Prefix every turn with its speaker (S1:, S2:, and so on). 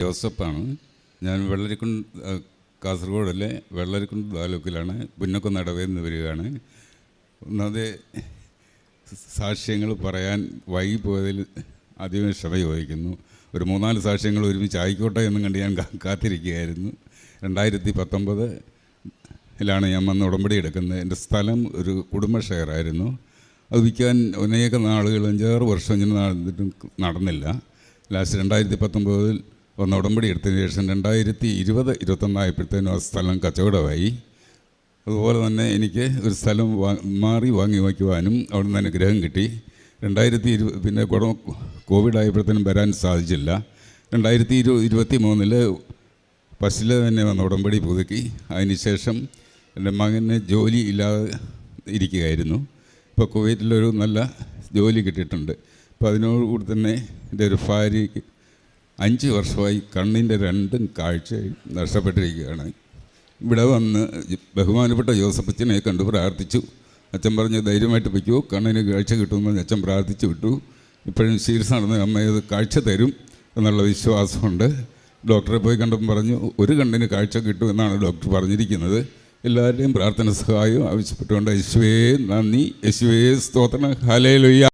S1: ജോസഫാണ് ഞാൻ വെള്ളരിക്കുണ്ട് കാസർഗോഡല്ലെ കാസർഗോഡിലെ വെള്ളരിക്കുണ്ട് താലൂക്കിലാണ്. പുന്നക്കം നടവേന്ന് വരികയാണ്. ഒന്നാമത് സാക്ഷ്യങ്ങൾ പറയാൻ വൈകിപ്പോയതിൽ ആദ്യമേ ക്ഷമ ചോദിക്കുന്നു. ഒരു മൂന്നാൽ സാക്ഷ്യങ്ങൾ ഒരുമിച്ച് ആയിക്കോട്ടെ എന്നും കണ്ട് ഞാൻ കാത്തിരിക്കുകയായിരുന്നു. രണ്ടായിരത്തി പത്തൊമ്പത് ലാണ് ഞാൻ വന്ന് ഉടമ്പടി എടുക്കുന്നത്. എന്റെ സ്ഥലം ഒരു കുടുംബ ഷെയറായിരുന്നു അത് വിൽക്കാൻ അനേക നാളുകൾ അഞ്ചാറ് വർഷം ഇങ്ങനെ നടന്നിട്ടും നടന്നില്ല. ലാസ്റ്റ് രണ്ടായിരത്തി പത്തൊമ്പതിൽ വന്ന് ഉടമ്പടി എടുത്തതിന് ശേഷം രണ്ടായിരത്തി ഇരുപത് ഇരുപത്തൊന്നായപ്പോഴത്തേനും ആ സ്ഥലം കച്ചവടമായി. അതുപോലെ തന്നെ എനിക്ക് ഒരു സ്ഥലം മാറി വാങ്ങി വയ്ക്കുവാനും അവിടെ നിന്ന് അനുഗ്രഹം കിട്ടി. രണ്ടായിരത്തി ഇരു പിന്നെ കൊറോ കോവിഡ് ആയപ്പോഴത്തേനും വരാൻ സാധിച്ചില്ല. രണ്ടായിരത്തി ഇരു ഇരുപത്തി മൂന്നിൽ ഫസ്റ്റിൽ തന്നെ വന്ന് ഉടമ്പടി പുതുക്കി. അതിനുശേഷം എന്റെ മകന് ജോലി ഇല്ലാതെ ഇരിക്കുകയായിരുന്നു. ഇപ്പോൾ കുവൈറ്റിലൊരു നല്ല ജോലി കിട്ടിയിട്ടുണ്ട്. അപ്പോൾ അതിനോടുകൂടി തന്നെ എന്റെ ഒരു ഭാര്യയ്ക്ക് അഞ്ച് വർഷമായി കണ്ണിന്റെ രണ്ടും കാഴ്ച നഷ്ടപ്പെട്ടിരിക്കുകയാണ്. ഇവിടെ വന്ന് ബഹുമാനപ്പെട്ട ജോസഫ് അച്ഛനെ കണ്ടു പ്രാർത്ഥിച്ചു. അച്ഛൻ പറഞ്ഞ് ധൈര്യമായിട്ട് വയ്ക്കൂ കണ്ണിന് കാഴ്ച കിട്ടുമെന്ന് അച്ഛൻ പ്രാർത്ഥിച്ചു വിട്ടു. ഇപ്പോഴും ചികിത്സ നടന്ന് അമ്മയത് കാഴ്ച തരും എന്നുള്ള വിശ്വാസമുണ്ട്. ഡോക്ടറെ പോയി കണ്ടപ്പം പറഞ്ഞു ഒരു കണ്ണിന് കാഴ്ച കിട്ടും എന്നാണ് ഡോക്ടർ പറഞ്ഞിരിക്കുന്നത്. എല്ലാവരുടെയും പ്രാർത്ഥന സഹായം ആവശ്യപ്പെട്ടുകൊണ്ട് യശുവേ നന്ദി. യശുവേ സ്തോത്രം. ഹലേ